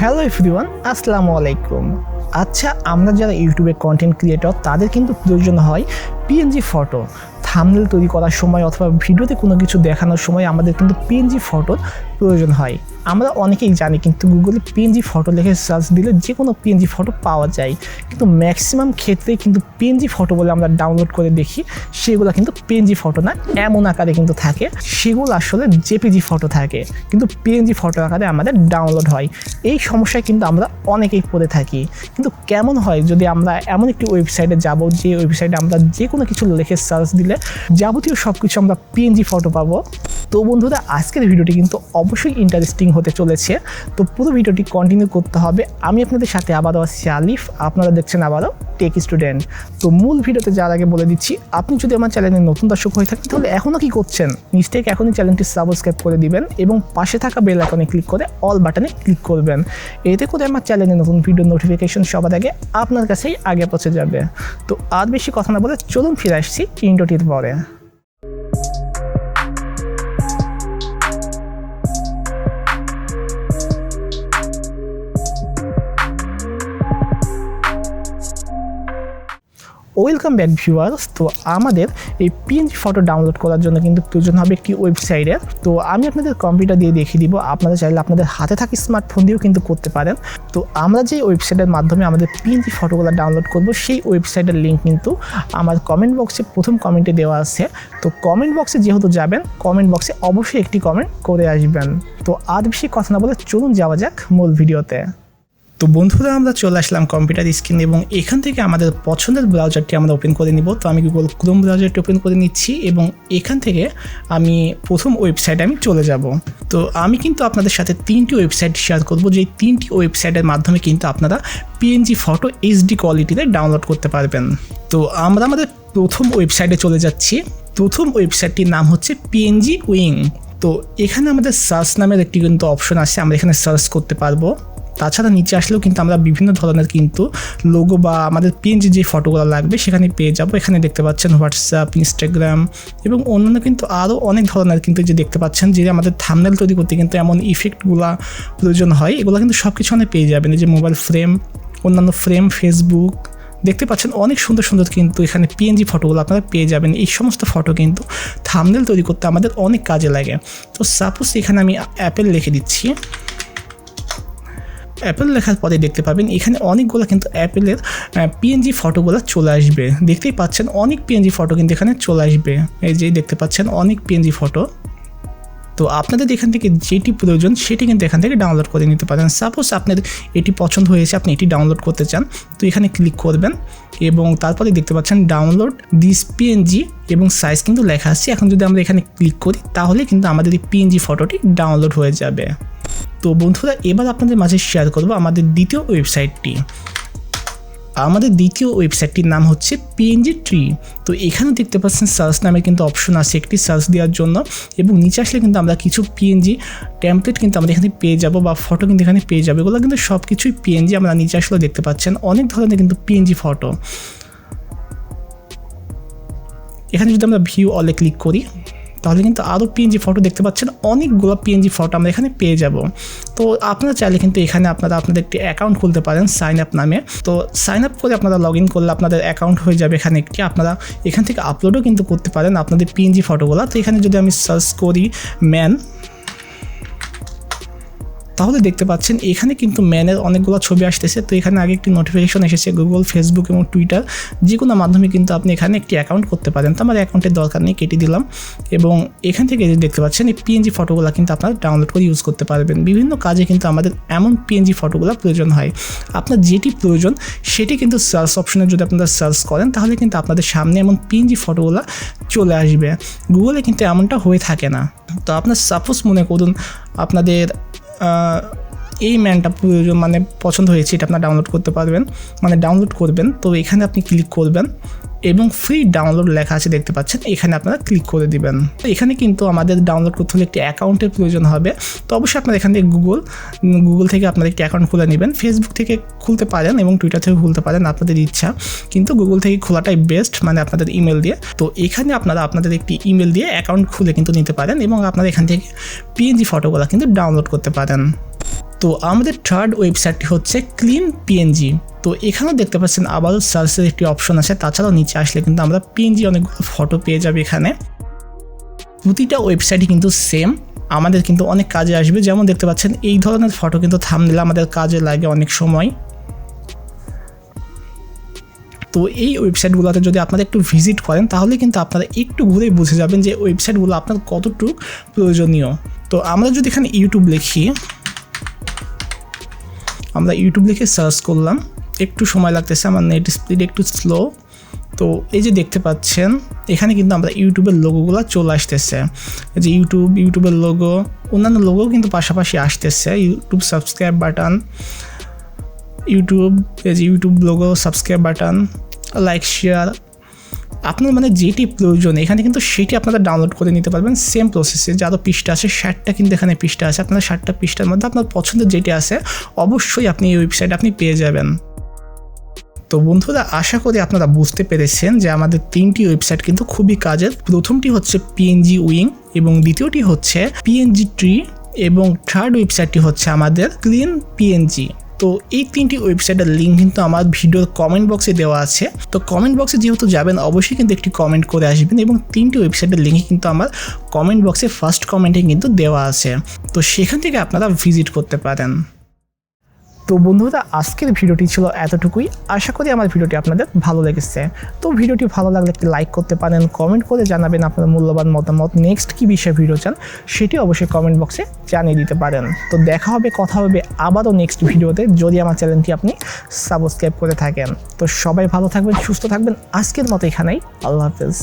Hello everyone, আসসালামু আলাইকুম। আচ্ছা আমরা যারা ইউটিউবে কন্টেন্ট ক্রিয়েটর তাদের কিন্তু প্রয়োজন হয় পিএনজি ফটো থামনেল তৈরি করার সময় অথবা ভিডিওতে কোনো কিছু দেখানোর সময় আমাদের কিন্তু পিএনজি ফটোর প্রয়োজন হয়। আমরা অনেকেই জানি কিন্তু গুগলে পিএনজি ফটো লিখে সার্চ দিলে যে কোনো পিএনজি ফটো পাওয়া যায়। কিন্তু ম্যাক্সিমাম ক্ষেত্রে কিন্তু পিএনজি ফটো বলে আমরা ডাউনলোড করে দেখি, সেগুলো কিন্তু পিএনজি ফটো না, এমন আকারে কিন্তু থাকে। সেগুলো আসলে জেপিজি ফটো থাকে, কিন্তু পিএনজি ফটো আকারে আমাদের ডাউনলোড হয়। এই সমস্যায় কিন্তু আমরা অনেকেই পড়ে থাকি। কিন্তু কেমন হয় যদি আমরা এমন একটি ওয়েবসাইটে যাব, যে ওয়েবসাইটে আমরা যে কোনো কিছু লিখে সার্চ দিলে যাবতীয় সব কিছু আমরা পিএনজি ফটো পাবো। তো বন্ধুরা, আজকের ভিডিওটি কিন্তু অবশ্যই ইন্টারেস্টিং হতে চলেছে। তো পুরো ভিডিওটি কন্টিনিউ করতে হবে। আমি আপনাদের সাথে আবারও আছি আলিফ, আপনারা দেখছেন আবারও টেক স্টুডেন্ট তো মূল ভিডিওতে যার আগে বলে দিচ্ছি, আপনি যদি আমার চ্যানেলে নতুন দর্শক হয়ে থাকেন, তাহলে এখনও কি করছেন? নিশ্চয়ই এখনই চ্যানেলটি সাবস্ক্রাইব করে দিবেন এবং পাশে থাকা বেল আইকনে ক্লিক করে অল বাটনে ক্লিক করবেন। এতে করে আমার চ্যানেলে নতুন ভিডিও নোটিফিকেশন সবার আগে আপনার কাছেই আগে পৌঁছে যাবে। তো আর বেশি কথা না বলে চলুন ফিরে আসছি ইন্ডোটির পরে ওয়েলকাম ব্যাক ভিউয়ার্স। তো আমাদের এই পিএনজি ফটো ডাউনলোড করার জন্য কিন্তু প্রয়োজন হবে একটি ওয়েবসাইটের তো আমি আপনাদের কম্পিউটার দিয়ে দেখিয়ে দিব। আপনারা চাইলে আপনাদের হাতে থাকা স্মার্টফোন দিয়েও কিন্তু করতে পারেন। তো আমরা যে ওয়েবসাইটের মাধ্যমে আমাদের পিএনজি ফটোগুলো ডাউনলোড করব, সেই ওয়েবসাইটের লিঙ্ক কিন্তু আমার কমেন্ট বক্সে প্রথম কমেন্টে দেওয়া আছে। তো কমেন্ট বক্সে যেহেতু যাবেন কমেন্ট বক্সে অবশ্যই একটি কমেন্ট করে আসবেন। তো আর বেশি কথা না বলে চলুন যাওয়া যাক মূল ভিডিওতে। তো বন্ধুরা, আমরা চলে আসলাম কম্পিউটার স্ক্রিন এবং এখান থেকে আমাদের পছন্দের ব্রাউজারটি আমরা ওপেন করে নিব। তো আমি গুগল ক্রোম ব্রাউজারটি ওপেন করে নিচ্ছি এবং এখান থেকে আমি প্রথম ওয়েবসাইটে আমি চলে যাব। তো আমি কিন্তু আপনাদের সাথে তিনটি ওয়েবসাইট শেয়ার করব যে তিনটি ওয়েবসাইটের মাধ্যমে কিন্তু আপনারা পিএনজি ফটো এইচডি কোয়ালিটিতে ডাউনলোড করতে পারবেন। তো আমরা আমাদের প্রথম ওয়েবসাইটে চলে যাচ্ছি। প্রথম ওয়েবসাইটটির নাম হচ্ছে পিএনজি উইং তো এখানে আমাদের সার্চ নামের একটি কিন্তু অপশন আছে, আমরা এখানে সার্চ করতে পারব। তাছাড়া নিচে আসলেও কিন্তু আমরা বিভিন্ন ধরনের কিন্তু লোগো বা আমাদের পিএনজি যে ফটোগুলো লাগবে সেখানে পেয়ে যাব। এখানে দেখতে পাচ্ছেন হোয়াটসঅ্যাপ ইনস্টাগ্রাম এবং অন্যান্য কিন্তু আরও অনেক ধরনের কিন্তু যে দেখতে পাচ্ছেন যে আমাদের থামনেল তৈরি করতে কিন্তু এমন ইফেক্টগুলো প্রয়োজন হয়। এগুলো কিন্তু সব কিছু অনেক পেয়ে যাবেন। যে মোবাইল ফ্রেম অন্যান্য ফ্রেম ফেসবুক দেখতে পাচ্ছেন অনেক সুন্দর সুন্দর কিন্তু এখানে পিএনজি ফটোগুলো আপনারা পেয়ে যাবেন। এই সমস্ত ফটো কিন্তু থামনেল তৈরি করতে আমাদের অনেক কাজে লাগে। তো সাপোজ এখানে আমি অ্যাপেল লিখে দিচ্ছি। অ্যাপেল লেখার পরে দেখতে পাবেন, এখানে অনেকগুলো কিন্তু অ্যাপেলের পিএনজি ফটোগুলো চলে আসবে। দেখতেই পাচ্ছেন, অনেক পিএনজি ফটো কিন্তু এখানে চলে আসবে। এই যে দেখতে পাচ্ছেন, অনেক পিএনজি ফটো তো আপনাদের এখান থেকে যেটি প্রয়োজন, সেটি কিন্তু এখান থেকে ডাউনলোড করে নিতে পারেন। সাপোজ আপনার এটি পছন্দ হয়েছে, আপনি এটি ডাউনলোড করতে চান, তো এখানে ক্লিক করবেন এবং তারপরে দেখতে পাচ্ছেন ডাউনলোড দিস পিএনজি এবং সাইজ কিন্তু লেখা আছে। এখন যদি আমরা এখানে ক্লিক করি, তাহলে কিন্তু আমাদের এই পিএনজি ফটোটি ডাউনলোড হয়ে যাবে। তো বন্ধুরা, এবার আপনাদের মাঝে শেয়ার করব আমাদের দ্বিতীয় ওয়েবসাইটটি আমাদের দ্বিতীয় ওয়েবসাইটটির নাম হচ্ছে পিএনজি ট্রি তো এখানে দেখতে পাচ্ছেন সার্চ নামে কিন্তু অপশন আছে একটি সার্চ দেওয়ার জন্য এবং নিচে আসলে কিন্তু আমরা কিছু পিএনজি টেমপ্লেট কিন্তু আমরা এখানে পেয়ে যাব বা ফটো কিন্তু এখানে পেয়ে যাব। এগুলো কিন্তু সব কিছুই পিএনজি আমরা নিচে আসলে দেখতে পাচ্ছেন। অনেক ধরনের কিন্তু পিএনজি ফটো এখানে যদি আমরা ভিউ অলে ক্লিক করি তাহলে কিন্তু আরও পিএনজি ফটো দেখতে পাচ্ছেন। অনেকগুলো পিএনজি ফটো আমরা এখানে পেয়ে যাব। তো আপনারা চাইলে কিন্তু এখানে আপনারা আপনাদের একটি অ্যাকাউন্ট খুলতে পারেন সাইন আপ নামে। তো সাইন আপ করে আপনারা লগ ইন করলে আপনাদের অ্যাকাউন্ট হয়ে যাবে এখানে একটি। আপনারা এখান থেকে আপলোডও কিন্তু করতে পারেন আপনাদের পিএনজি ফটোগুলো তো এখানে যদি আমি সার্চ করি ম্যান তাহলে দেখতে পাচ্ছেন, এখানে কিন্তু ম্যানের অনেকগুলো ছবি আসতেছে। তো এখানে আগে একটি নোটিফিকেশন এসেছে গুগল ফেসবুক এবং টুইটার যে কোনো মাধ্যমে কিন্তু আপনি এখানে একটি অ্যাকাউন্ট করতে পারেন। তো আমার অ্যাকাউন্টের দরকার নেই, কেটে দিলাম। এবং এখান থেকে দেখতে পাচ্ছেন, এই পিএনজি ফটোগুলো কিন্তু আপনারা ডাউনলোড করে ইউজ করতে পারবেন। বিভিন্ন কাজে কিন্তু আমাদের এমন পিএনজি ফটোগুলো প্রয়োজন হয়। আপনার যেটি প্রয়োজন, সেটি কিন্তু সার্চ অপশনে যদি আপনারা সার্চ করেন, তাহলে কিন্তু আপনাদের সামনে এমন পিএনজি ফটোগুলো চলে আসবে। গুগলে কিন্তু এমনটা হয়ে থাকে না। তো আপনার সাপোজ মনে করুন, আপনাদের এই ম্যানটা মানে পছন্দ হয়েছে, এটা আপনার ডাউনলোড করতে পারবেন। মানে ডাউনলোড করবেন, তো এখানে আপনি ক্লিক করবেন। এবং ফ্রি ডাউনলোড লেখা আছে, দেখতে পাচ্ছেন? এখানে আপনারা ক্লিক করে দিবেন। এখানে কিন্তু আমাদের ডাউনলোড করতে হলে একটি অ্যাকাউন্টের প্রয়োজন হবে। তো অবশ্যই আপনারা এখান থেকে গুগল গুগল থেকে আপনার একটি অ্যাকাউন্ট খুলে নেবেন। ফেসবুক থেকে খুলতে পারেন এবং টুইটার থেকে খুলতে পারেন, আপনাদের ইচ্ছা। কিন্তু গুগল থেকে খোলাটাই বেস্ট মানে আপনাদের ইমেল দিয়ে। তো এখানে আপনারা আপনাদের একটি ইমেল দিয়ে অ্যাকাউন্ট খুলে কিন্তু নিতে পারেন এবং আপনারা এখান থেকে পিএনজি ফটোগুলো কিন্তু ডাউনলোড করতে পারেন। তো আমাদের থার্ড ওয়েবসাইটটি হচ্ছে ক্লিন পিএনজি তো এখানেও দেখতে পাচ্ছেন আবারও সার্চের একটি অপশন আছে, তাছাড়াও নিচে আসলে কিন্তু আমরা পিএনজি অনেকগুলো ফটো পেয়ে যাবে এখানে। প্রতিটা ওয়েবসাইটই কিন্তু সেম আমাদের কিন্তু অনেক কাজে আসবে। যেমন দেখতে পাচ্ছেন, এই ধরনের ফটো কিন্তু থামলে আমাদের কাজে লাগে অনেক সময়। তো এই ওয়েবসাইটগুলোতে যদি আপনারা একটু ভিজিট করেন, তাহলে কিন্তু আপনারা একটু ঘুরেই বুঝে যাবেন যে ওয়েবসাইটগুলো আপনার কতটুকু প্রয়োজনীয়। তো আমরা যদি এখানে ইউটিউব লিখি আমরা ইউটিউব লিখে সার্চ করলাম। একটু সময় লাগতেছে, আমার নেট স্পিড একটু স্লো তো এই যে দেখতে পাচ্ছেন, এখানে কিন্তু আমরা ইউটিউবের লোগোগুলো চলে আসতেছে। যে ইউটিউব ইউটিউবের লোগো অন্যান্য লোগো কিন্তু পাশাপাশি আসতেছে। ইউটিউব সাবস্ক্রাইব বাটন ইউটিউব যে YouTube logo subscribe button like share আপনার মানে যেটি প্রয়োজন, এখানে কিন্তু সেটি আপনারা ডাউনলোড করে নিতে পারবেন। সেম প্রসেসে যারও পৃষ্ঠা আছে, ষাটটা কিন্তু এখানে পৃষ্ঠা আছে। আপনার ষাটটা পৃষ্ঠার মধ্যে আপনার পছন্দের যেটি আছে, অবশ্যই আপনি এই ওয়েবসাইট আপনি পেয়ে যাবেন। তো বন্ধুরা, আশা করি আপনারা বুঝতে পেরেছেন যে আমাদের তিনটি ওয়েবসাইট কিন্তু খুবই কাজের। প্রথমটি হচ্ছে পিএনজি উইং এবং দ্বিতীয়টি হচ্ছে পিএনজি ট্রি এবং থার্ড ওয়েবসাইটটি হচ্ছে আমাদের ক্লিন পিএনজি তো এই তিনটি ওয়েবসাইটের লিঙ্ক কিন্তু আমার ভিডিওর কমেন্ট বক্সে দেওয়া আছে। তো কমেন্ট বক্সে যেহেতু যাবেন, অবশ্যই কিন্তু একটি কমেন্ট করে আসবেন এবং তিনটি ওয়েবসাইটের লিঙ্ক কিন্তু আমার কমেন্ট বক্সে ফার্স্ট কমেন্টে কিন্তু দেওয়া আছে। তো সেখান থেকে আপনারা ভিজিট করতে পারেন। তো বন্ধুরা, আজকের ভিডিওটি ছিল এতটুকুই। আশা করি আমার ভিডিওটি আপনাদের ভালো লেগেছে। তো ভিডিওটি ভালো লাগলে একটি লাইক করতে পারেন, কমেন্ট করে জানাবেন আপনার মূল্যবান মতামত। নেক্সট কী বিষয়ে ভিডিও চান, সেটি অবশ্যই কমেন্ট বক্সে জানিয়ে দিতে পারেন। তো দেখা হবে, কথা হবে আবারও নেক্সট ভিডিওতে, যদি আমার চ্যানেলটি আপনি সাবস্ক্রাইব করে থাকেন। তো সবাই ভালো থাকবেন, সুস্থ থাকবেন। আজকের মতো এখানেই, আল্লাহ হাফেজ।